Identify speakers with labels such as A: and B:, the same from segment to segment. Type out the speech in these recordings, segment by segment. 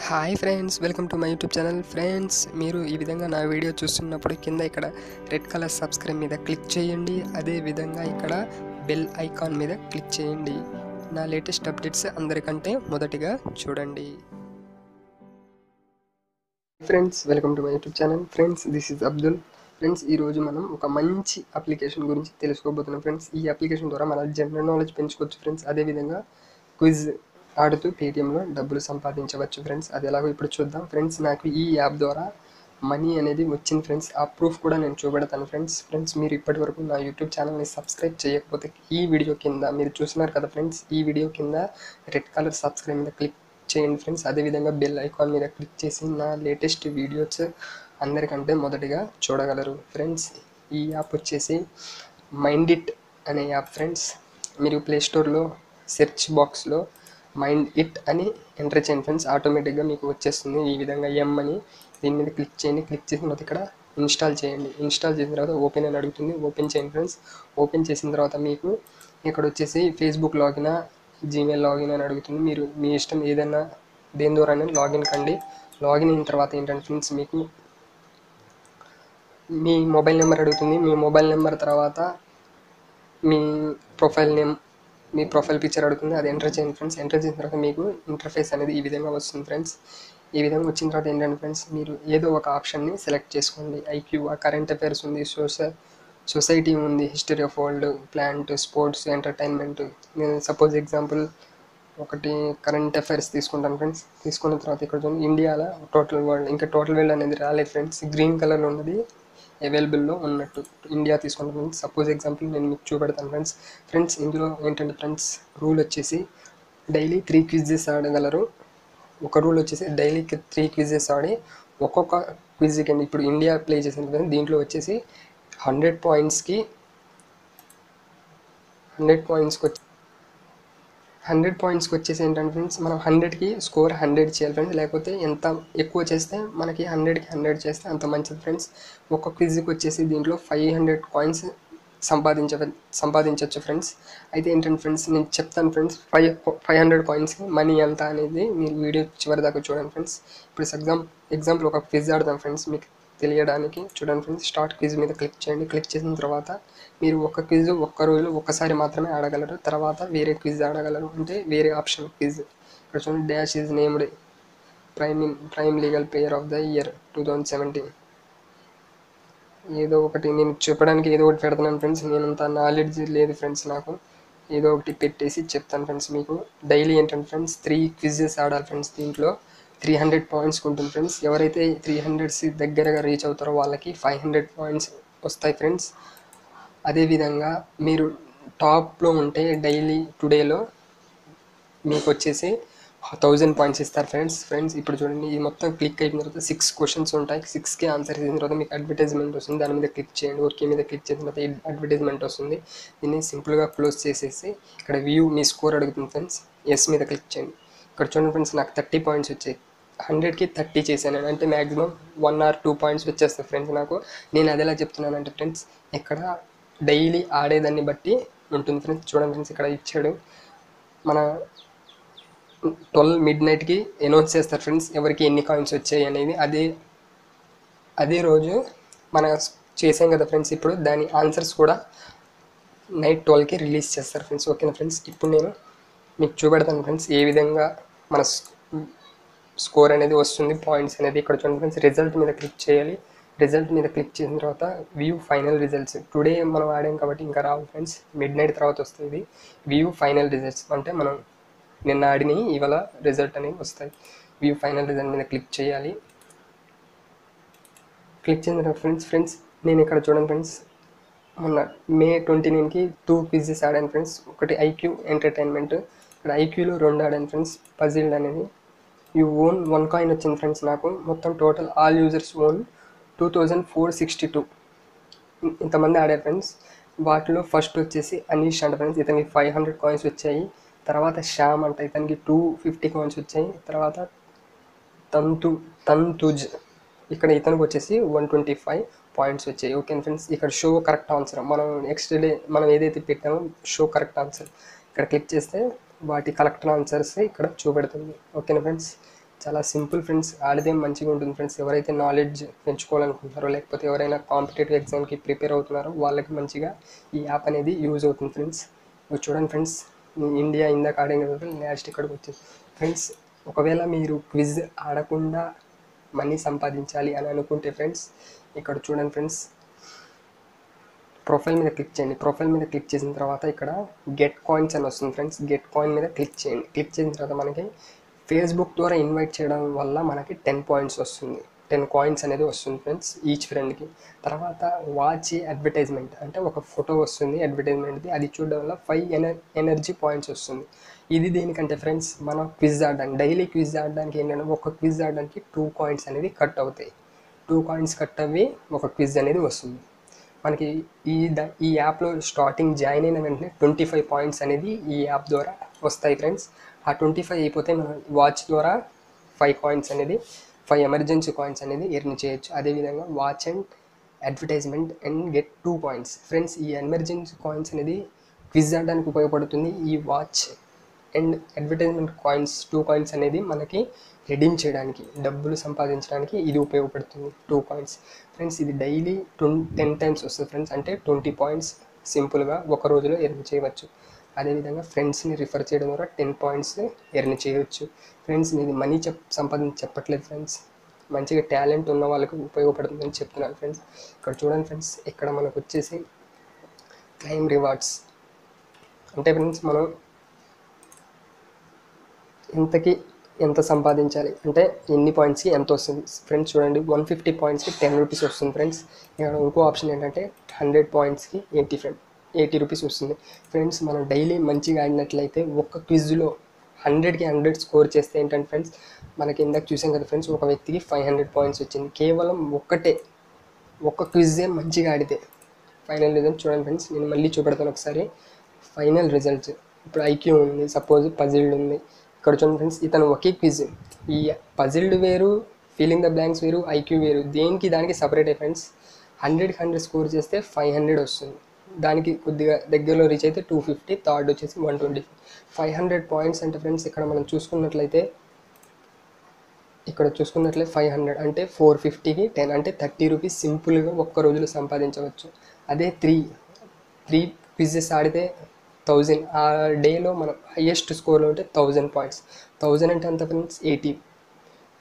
A: Hi friends welcome to my YouTube channel. Friends మీరు ఈ విధంగా నా వీడియో చూస్తున్నప్పుడు కింద ఇక్కడ రెడ్ కలర్ సబ్స్క్రైబ్ మీద క్లిక్ చేయండి. అదే విధంగా ఇక్కడ బెల్ ఐకాన్ మీద క్లిక్ చేయండి. నా లేటెస్ట్ అప్డేట్స్ అందరికంటే మొదటిగా చూడండి. Friends welcome to my YouTube channel. Friends this is Abdul friends ఈరోజు మనం ఒక మంచి అప్లికేషన్ గురించి తెలుసుకోబోతున్నాం. ఫ్రెండ్స్ ఈ అప్లికేషన్ ద్వారా మన జనరల్ నాలెడ్జ్ పెంచుకోవచ్చు. ఫ్రెండ్స్ అదేవిధంగా క్విజ్ ఆడుతూ పేటిఎంలో డబ్బులు సంపాదించవచ్చు ఫ్రెండ్స్ అది ఎలాగో ఇప్పుడు చూద్దాం. ఫ్రెండ్స్ నాకు ఈ యాప్ ద్వారా మనీ అనేది వచ్చింది ఫ్రెండ్స్ ఆ ప్రూఫ్ కూడా నేను చూపెడతాను ఫ్రెండ్స్ ఫ్రెండ్స్ మీరు ఇప్పటి వరకు నా యూట్యూబ్ ఛానల్ని సబ్స్క్రైబ్ చేయకపోతే ఈ వీడియో కింద మీరు చూస్తున్నారు కదా ఫ్రెండ్స్ ఈ వీడియో కింద రెడ్ కలర్ సబ్స్క్రైబ్ మీద క్లిక్ చేయండి ఫ్రెండ్స్ అదేవిధంగా బెల్ ఐకాన్ మీద క్లిక్ చేసి నా లేటెస్ట్ వీడియోస్ అందరికంటే మొదటిగా చూడగలరు ఫ్రెండ్స్ ఈ యాప్ వచ్చేసి మైండ్ ఇట్ అనే యాప్ ఫ్రెండ్స్ మీరు ప్లే స్టోర్లో సెర్చ్ బాక్స్లో మైండ్ ఇట్ అని ఎంటర్ చేయండి ఫ్రెండ్స్ ఆటోమేటిక్గా మీకు వచ్చేస్తుంది. ఈ విధంగా ఎం అని దీని మీద క్లిక్ చేయండి. క్లిక్ చేసిన తర్వాత ఇక్కడ ఇన్స్టాల్ చేయండి. ఇన్స్టాల్ చేసిన తర్వాత ఓపెన్ అని అడుగుతుంది. ఓపెన్ చేయండి ఫ్రెండ్స్. ఓపెన్ చేసిన తర్వాత మీకు ఇక్కడ వచ్చేసి ఫేస్బుక్ లాగిన్ జీమెయిల్ లాగిన్ అని అడుగుతుంది. మీరు మీ ఇష్టం ఏదైనా దేని ద్వారానే లాగిన్ కండి. లాగిన్ అయిన తర్వాత ఏంటంటే ఫ్రెండ్స్ మీకు మీ మొబైల్ నెంబర్ అడుగుతుంది. మీ మొబైల్ నెంబర్ తర్వాత మీ ప్రొఫైల్ నేమ్ మీ ప్రొఫైల్ పిక్చర్ అడుగుతుంది అది ఎంటర్ చేయండి ఫ్రెండ్స్ ఎంటర్ చేసిన తర్వాత మీకు ఇంటర్ఫేస్ అనేది ఈ విధంగా వస్తుంది ఫ్రెండ్స్ ఈ విధంగా వచ్చిన తర్వాత ఏంటంటే ఫ్రెండ్స్ మీరు ఏదో ఒక ఆప్షన్ని సెలెక్ట్ చేసుకోండి. ఐక్యూ కరెంట్ అఫైర్స్ ఉంది సోషల్ సొసైటీ ఉంది history of world plant sports entertainment నేను సపోజ్ ఎగ్జాంపుల్ ఒకటి కరెంట్ అఫైర్స్ తీసుకుంటాను ఫ్రెండ్స్ తీసుకున్న తర్వాత ఇక్కడ చూడండి ఇండియాలో టోటల్ వరల్డ్ ఇంకా టోటల్ వరల్డ్ అనేది రాలేదు ఫ్రెండ్స్ గ్రీన్ కలర్లో ఉన్నది అవైలబుల్లో ఉన్నట్టు. ఇండియా తీసుకుంటాం ఫ్రెండ్స్ సపోజ్ ఎగ్జాంపుల్ నేను మీకు చూపెడతాను ఫ్రెండ్స్ ఫ్రెండ్స్ ఇందులో ఏంటంటే ఫ్రెండ్స్ రూల్ వచ్చేసి డైలీ త్రీ క్విజెస్ ఆడగలరు. ఒక రూల్ వచ్చేసి డైలీ త్రీ క్విజెస్ ఆడి ఒక్కొక్క క్విజ్ కింద ఇప్పుడు ఇండియా ప్లే చేసిన కదా దీంట్లో వచ్చేసి హండ్రెడ్ పాయింట్స్కి హండ్రెడ్ పాయింట్స్కి వచ్చి హండ్రెడ్ పాయింట్స్కి వచ్చేసి ఏంటంటే ఫ్రెండ్స్ మనం హండ్రెడ్కి స్కోర్ హండ్రెడ్ చేయాలి ఫ్రెండ్స్. లేకపోతే ఎంత ఎక్కువ చేస్తే మనకి హండ్రెడ్కి హండ్రెడ్ చేస్తే అంత మంచిది ఫ్రెండ్స్. ఒక క్విజ్కి వచ్చేసి దీంట్లో ఫైవ్ హండ్రెడ్ కాయిన్స్ సంపాదించ సంపాదించవచ్చు ఫ్రెండ్స్. అయితే ఏంటంటే ఫ్రెండ్స్ నేను చెప్తాను friends five five hundred coins money ఎంత అనేది మీరు వీడియో చివరి దాకా చూడండి ఫ్రెండ్స్. ఇప్పుడు ఎగ్జామ్ ఎగ్జాంపుల్ ఒక క్విజ్ ఆడదాం ఫ్రెండ్స్ మీకు. తెలియడానికి చూడండి ఫ్రెండ్స్ స్టార్ట్ క్విజ్ మీద క్లిక్ చేయండి. క్లిక్ చేసిన తర్వాత మీరు ఒక క్విజ్ ఒక్క రోజులో ఒక్కసారి మాత్రమే ఆడగలరు. తర్వాత వేరే క్విజ్ ఆడగలరు. అంటే వేరే ఆప్షన్ క్విజ్. ఇక్కడ చూడండి dash is named prime premier league player of the year two thousand seventeen. ఏదో ఒకటి నేను చెప్పడానికి ఏదో ఒకటి పెడతాను ఫ్రెండ్స్. నేను అంత నాలెడ్జ్ లేదు ఫ్రెండ్స్ నాకు. ఏదో ఒకటి పెట్టేసి చెప్తాను ఫ్రెండ్స్ మీకు. డైలీ ఏంటంటే ఫ్రెండ్స్ త్రీ క్విజెస్ ఆడాలి ఫ్రెండ్స్ దీంట్లో. త్రీ హండ్రెడ్ పాయింట్స్ ఉంటుంది ఫ్రెండ్స్ ఎవరైతే త్రీ హండ్రెడ్స్ దగ్గరగా రీచ్ అవుతారో వాళ్ళకి ఫైవ్ హండ్రెడ్ పాయింట్స్ వస్తాయి ఫ్రెండ్స్ అదేవిధంగా మీరు టాప్లో ఉంటే డైలీ టుడేలో మీకు వచ్చేసి థౌజండ్ పాయింట్స్ ఇస్తారు ఫ్రెండ్స్ ఫ్రెండ్స్ ఇప్పుడు చూడండి ఇది మొత్తం క్లిక్ అయిన తర్వాత సిక్స్ క్వశ్చన్స్ ఉంటాయి. సిక్స్కి ఆన్సర్ చేసిన తర్వాత మీకు అడ్వర్టైజ్మెంట్ వస్తుంది. దాని మీద క్లిక్ చేయండి. ఓకే మీద క్లిక్ చేసిన తర్వాత అడ్వర్టైజ్మెంట్ వస్తుంది. దీన్ని సింపుల్గా క్లోజ్ చేసేసి ఇక్కడ వ్యూ మీ స్కోర్ అడుగుతుంది ఫ్రెండ్స్ ఎస్ మీద క్లిక్ చేయండి. ఇక్కడ చూడండి ఫ్రెండ్స్ నాకు థర్టీ పాయింట్స్ వచ్చాయి. హండ్రెడ్కి థర్టీ చేశాను నేను. అంటే maximum one or two points వచ్చేస్తాయి ఫ్రెండ్స్ నాకు. నేను అది ఎలా చెప్తున్నానంటే ఫ్రెండ్స్ ఇక్కడ డైలీ ఆడేదాన్ని బట్టి ఉంటుంది ఫ్రెండ్స్. చూడండి ఫ్రెండ్స్ ఇక్కడ ఇచ్చాడు. మన ట్వెల్వ్ మిడ్ నైట్కి అనౌన్స్ చేస్తారు ఫ్రెండ్స్ ఎవరికి ఎన్ని కాయిన్స్ వచ్చాయి అనేది. అదే అదే రోజు మన చేసాం కదా ఫ్రెండ్స్ ఇప్పుడు దాని ఆన్సర్స్ కూడా నైట్ ట్వెల్వ్కి రిలీజ్ చేస్తారు ఫ్రెండ్స్. ఓకేనా ఫ్రెండ్స్? ఇప్పుడు నేను మీకు చూపెడతాను ఫ్రెండ్స్ ఏ విధంగా మన స్కోర్ అనేది వస్తుంది పాయింట్స్ అనేది ఇక్కడ చూడండి ఫ్రెండ్స్ రిజల్ట్ మీద క్లిక్ చేయాలి. రిజల్ట్ మీద క్లిక్ చేసిన తర్వాత వ్యూ ఫైనల్ రిజల్ట్స్. టుడే మనం ఆడాం కాబట్టి ఇంకా రావు ఫ్రెండ్స్ మిడ్ నైట్ తర్వాత వస్తుంది వ్యూ ఫైనల్ రిజల్ట్స్. అంటే మనం నిన్న ఆడినవి ఇవాళ రిజల్ట్ అనేవి వస్తాయి. వ్యూ ఫైనల్ రిజల్ట్ మీద క్లిక్ చేయాలి. క్లిక్ చేసిన తర్వాత ఫ్రెండ్స్ ఫ్రెండ్స్ నేను ఇక్కడ చూడండి ఫ్రెండ్స్ మొన్న మే ట్వంటీ నైన్కి టూ క్విజెస్ ఆడాను ఫ్రెండ్స్. ఒకటి ఐక్యూ ఎంటర్టైన్మెంట్. ఇక్కడ ఐక్యూలో రెండు ఆడాను ఫ్రెండ్స్ పజిల్డ్ అనేది. యూ ఓన్ వన్ కాయిన్ వచ్చింది ఫ్రెండ్స్ నాకు. మొత్తం total all users won two thousand four sixty two. ఇంతమంది ఆడారు ఫ్రెండ్స్. వాటిలో ఫస్ట్ వచ్చేసి అనీష్ అంట ఫ్రెండ్స్. ఇతనికి ఫైవ్ హండ్రెడ్ కాయిన్స్ వచ్చాయి. తర్వాత శ్యామ్ అంట ఇతనికి టూ ఫిఫ్టీ కాయిన్స్ వచ్చాయి. తర్వాత తంతు తంతుజ్. ఇక్కడ ఇతనికి వచ్చేసి వన్ ట్వంటీ ఫైవ్ పాయింట్స్ వచ్చాయి. ఓకే ఫ్రెండ్స్ ఇక్కడ షో కరెక్ట్ ఆన్సర్. మనం నెక్స్ట్ డే మనం ఏదైతే పెట్టామో షో కరెక్ట్ ఆన్సర్. ఇక్కడ క్లిక్ చేస్తే వాటి కలెక్ట్ ఆన్సర్స్ ఇక్కడ చూపెడుతుంది. ఓకేనా ఫ్రెండ్స్? చాలా సింపుల్ ఫ్రెండ్స్ ఆడితే మంచిగా ఉంటుంది ఫ్రెండ్స్. ఎవరైతే నాలెడ్జ్ పెంచుకోవాలనుకుంటున్నారో లేకపోతే ఎవరైనా కాంపిటేటివ్ ఎగ్జామ్కి ప్రిపేర్ అవుతున్నారో వాళ్ళకి మంచిగా ఈ యాప్ అనేది యూజ్ అవుతుంది ఫ్రెండ్స్. చూడండి ఫ్రెండ్స్ ఇండియా ఇందాక ఆడే కదా లాస్ట్ ఇక్కడికి వచ్చింది ఫ్రెండ్స్ ఒకవేళ మీరు క్విజ్ ఆడకుండా మనీ సంపాదించాలి అని అనుకుంటే ఫ్రెండ్స్ ఇక్కడ చూడండి ఫ్రెండ్స్ ప్రొఫైల్ మీద క్లిక్ చేయండి. ప్రొఫైల్ మీద క్లిక్ చేసిన తర్వాత ఇక్కడ గెట్ కాయిన్స్ అని వస్తుంది ఫ్రెండ్స్. గెట్ కాయిన్ మీద క్లిక్ చేయండి. క్లిక్ చేసిన తర్వాత మనకి ఫేస్బుక్ ద్వారా ఇన్వైట్ చేయడం వల్ల మనకి టెన్ పాయింట్స్ వస్తుంది. టెన్ కాయిన్స్ అనేది వస్తుంది ఫ్రెండ్స్ ఈచ్ ఫ్రెండ్కి తర్వాత వాచ్ అడ్వర్టైజ్మెంట్ అంటే ఒక ఫోటో వస్తుంది. అడ్వర్టైజ్మెంట్ది అది చూడడం వల్ల ఫైవ్ ఎనర్ ఎనర్జీ పాయింట్స్ వస్తుంది. ఇది దేనికంటే ఫ్రెండ్స్ మనం క్విజ్ ఆడడానికి. డైలీ క్విజ్ ఆడడానికి ఏంటంటే ఒక క్విజ్ ఆడడానికి టూ కాయిన్స్ అనేది కట్ అవుతాయి. టూ కాయిన్స్ కట్ అవి ఒక క్విజ్ అనేది వస్తుంది. మనకి ఈ ద ఈ యాప్లో స్టార్టింగ్ జాయిన్ అయిన వెంటనే ట్వంటీ ఫైవ్ పాయింట్స్ అనేది ఈ యాప్ ద్వారా వస్తాయి ఫ్రెండ్స్ ఆ ట్వంటీ ఫైవ్ అయిపోతే మనం వాచ్ ద్వారా ఫైవ్ కాయిన్స్ అనేది ఫైవ్ ఎమర్జెన్సీ కాయిన్స్ అనేది ఎర్న్ చేయొచ్చు. అదేవిధంగా watch and advertisement and get two points friends ఈ ఎమర్జెన్సీ కాయిన్స్ అనేది క్విజ్ ఆడడానికి ఉపయోగపడుతుంది. ఈ watch and advertisement coins two coins అనేది మనకి రెడీమ్ చేయడానికి డబ్బులు సంపాదించడానికి ఇది ఉపయోగపడుతుంది టూ పాయింట్స్ ఫ్రెండ్స్ ఇది డైలీ ట్వం టెన్ టైమ్స్ వస్తుంది ఫ్రెండ్స్ అంటే ట్వంటీ పాయింట్స్ సింపుల్గా ఒక రోజులో ఎర్న్ చేయవచ్చు. అదేవిధంగా ఫ్రెండ్స్ని రిఫర్ చేయడం ద్వారా టెన్ పాయింట్స్ ఎర్న్ చేయవచ్చు. ఫ్రెండ్స్ ఇది మనీ చెప్ సంపాదించి చెప్పట్లేదు ఫ్రెండ్స్ మంచిగా టాలెంట్ ఉన్న వాళ్ళకి ఉపయోగపడుతుందని చెప్తున్నాను ఫ్రెండ్స్ ఇక్కడ చూడండి ఫ్రెండ్స్ ఇక్కడ మనకు వచ్చేసి క్లైమ్ రివార్డ్స్ అంటే ఫ్రెండ్స్ మనం ఇంతకీ ఎంత సంపాదించాలి? అంటే ఎన్ని పాయింట్స్కి ఎంత వస్తుంది? ఫ్రెండ్స్ చూడండి వన్ ఫిఫ్టీ పాయింట్స్కి టెన్ రూపీస్ వస్తుంది ఫ్రెండ్స్ ఇక్కడ ఇంకో ఆప్షన్ ఏంటంటే హండ్రెడ్ పాయింట్స్కి ఎయిటీ ఫ్రెండ్ ఎయిటీ రూపీస్ వస్తుంది. ఫ్రెండ్స్ మనం డైలీ మంచిగా ఆడినట్లయితే ఒక్క క్విజ్లో హండ్రెడ్కి హండ్రెడ్ స్కోర్ చేస్తే ఏంటంటే ఫ్రెండ్స్ మనకి ఇందాక చూసాం కదా ఫ్రెండ్స్ ఒక వ్యక్తికి ఫైవ్ హండ్రెడ్ పాయింట్స్ వచ్చింది. కేవలం ఒక్కటే ఒక్క క్విజే మంచిగా ఆడితే. ఫైనల్ రిజల్ట్ చూడండి ఫ్రెండ్స్ నేను మళ్ళీ చూపెడతాను ఒకసారి. ఫైనల్ రిజల్ట్స్ ఇప్పుడు ఐక్యూ ఉంది సపోజ్ పజిల్డ్ ఉంది. ఇక్కడ చూడండి ఫ్రెండ్స్ ఇతను ఒకే క్విజ్ ఈ పజిల్డ్ వేరు ఫీలింగ్ ద బ్లాంక్స్ వేరు ఐక్యూ వేరు. దేనికి? దానికి సపరేట్ ఫ్రెండ్స్ హండ్రెడ్కి హండ్రెడ్ స్కోర్ చేస్తే ఫైవ్ హండ్రెడ్ వస్తుంది. దానికి కొద్దిగా దగ్గరలో రీచ్ అయితే టూ ఫిఫ్టీ థర్డ్ వచ్చేసి one twenty five hundred points అంటే ఫ్రెండ్స్ ఇక్కడ మనం చూసుకున్నట్లయితే ఇక్కడ చూసుకున్నట్లయితే ఫైవ్ హండ్రెడ్ అంటే ఫోర్ ఫిఫ్టీకి టెన్ అంటే థర్టీ రూపీస్ సింపుల్గా ఒక్క రోజులో సంపాదించవచ్చు. అదే త్రీ త్రీ క్విజెస్ ఆడితే థౌజండ్. ఆ డేలో మనం హయ్యెస్ట్ స్కోర్లో ఉంటే థౌజండ్ పాయింట్స్ థౌజండ్ అంటే అంత ఫ్రెండ్స్ ఎయిటీ.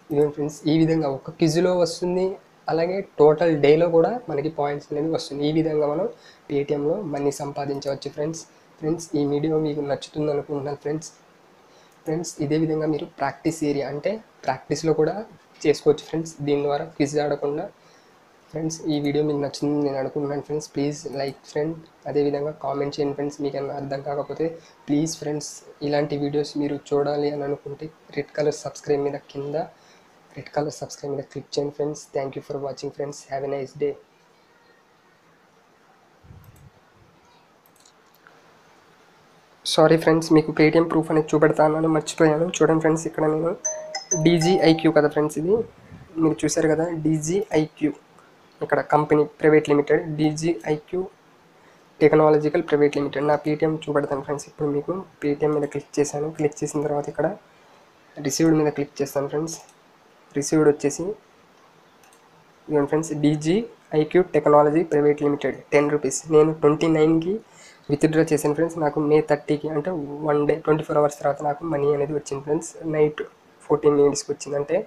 A: ఇదే ఫ్రెండ్స్ ఈ విధంగా ఒక క్విజ్లో వస్తుంది. అలాగే టోటల్ డేలో కూడా మనకి పాయింట్స్ అనేది వస్తుంది. ఈ విధంగా మనం పేటిఎంలో మనీ సంపాదించవచ్చు ఫ్రెండ్స్ ఫ్రెండ్స్ ఈ వీడియో మీకు నచ్చుతుంది అనుకుంటున్నాను ఫ్రెండ్స్ ఫ్రెండ్స్ ఇదే విధంగా మీరు ప్రాక్టీస్ ఏరియా అంటే ప్రాక్టీస్లో కూడా చేసుకోవచ్చు ఫ్రెండ్స్ దీని ద్వారా క్విజ్ ఆడకుండా ఫ్రెండ్స్ ఈ వీడియో మీకు నచ్చింది నేను అనుకుంటున్నాను ఫ్రెండ్స్ ప్లీజ్ లైక్ ఫ్రెండ్. అదేవిధంగా కామెంట్ చేయండి ఫ్రెండ్స్ మీకు ఏమైనా అర్థం కాకపోతే ప్లీజ్ ఫ్రెండ్స్ ఇలాంటి వీడియోస్ మీరు చూడాలి అని అనుకుంటే రెడ్ కలర్ సబ్స్క్రైబ్ మీద కింద రెడ్ కలర్ సబ్స్క్రైబ్ మీద క్లిక్ చేయండి friends. Thank you for watching friends have a nice day sorry friends మీకు పేటిఎం ప్రూఫ్ అనేది చూపెడతాను మర్చిపోయాను. చూడండి ఫ్రెండ్స్ ఇక్కడ నేను డీజీఐక్యూ కదా ఫ్రెండ్స్ ఇది. మీరు చూసారు కదా డీజీఐక్యూ ఇక్కడ company private limited DGIQ technological private limited. నా పేటీఎం చూపెడతాను ఫ్రెండ్స్. ఇప్పుడు మీకు పేటీఎం మీద క్లిక్ చేశాను. క్లిక్ చేసిన తర్వాత ఇక్కడ రిసీవ్డ్ మీద క్లిక్ చేస్తాను ఫ్రెండ్స్. రిసీవ్డ్ వచ్చేసి ఇవ్వండి friends DG IQ technology private limited ten rupees. నేను ట్వంటీ నైన్కి విత్డ్రా చేశాను ఫ్రెండ్స్. నాకు మే థర్టీకి అంటే one day twenty four hours తర్వాత నాకు మనీ అనేది వచ్చింది ఫ్రెండ్స్. నైట్ ఫోర్టీన్ మినిట్స్కి వచ్చింది. అంటే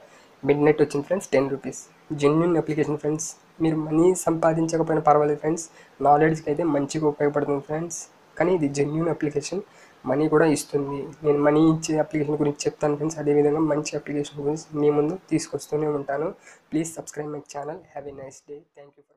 A: మిడ్ నైట్ వచ్చింది friends ten rupees. Genuine application friends మీరు మనీ సంపాదించకపోయినా పర్వాలేదు ఫ్రెండ్స్ నాలెడ్జ్కి అయితే మంచిగా ఉపయోగపడుతుంది ఫ్రెండ్స్ కానీ ఇది జెన్యున్ అప్లికేషన్ మనీ కూడా ఇస్తుంది. నేను మనీ ఇచ్చే అప్లికేషన్ గురించి చెప్తాను ఫ్రెండ్స్ అదేవిధంగా మంచి అప్లికేషన్ గురించి మీ ముందు తీసుకొస్తూనే ఉంటాను. Please subscribe my channel have a nice day thank you for